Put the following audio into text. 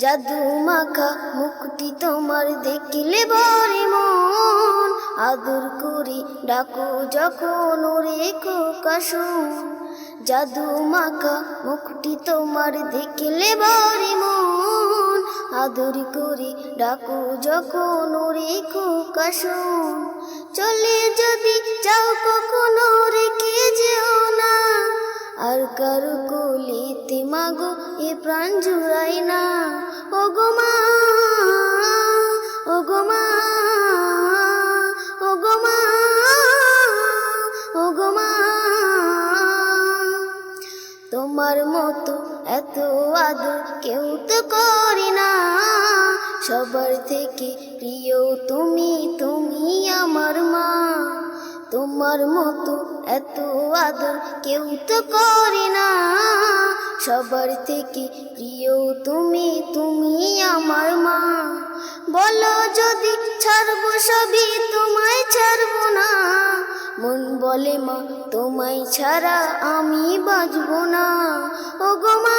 জাদু মাখা মুকুটি তোমার দেখলে ভরে মন। আদর করে ডাকো যখন ওরে কাশুন জাদু মাখা মুকুটি তোমার দেখলে ভরে মন। আদর করে ডাকো যখন ওরে কাশুন চলে যদি যাও কখনো কারও কোলেতে মাগো এ প্রাণ জুড়াই না ও গো মা ও গো মা ও গো মা ও গো মা তোমার মতো এত আদর কেউ তো করি না। সবার থেকে প্রিয় তুমি তুমি। তোমার মতো এত আদর কেউ তো করে না। সবার থেকে প্রিয় তুমি তুমি আমার মা। বলো যদি ছাড়বো সবই, তোমায় ছাড়বো না। মন বলে মা, তোমায় ছাড়া আমি বাঁচবো না। ও গো মা।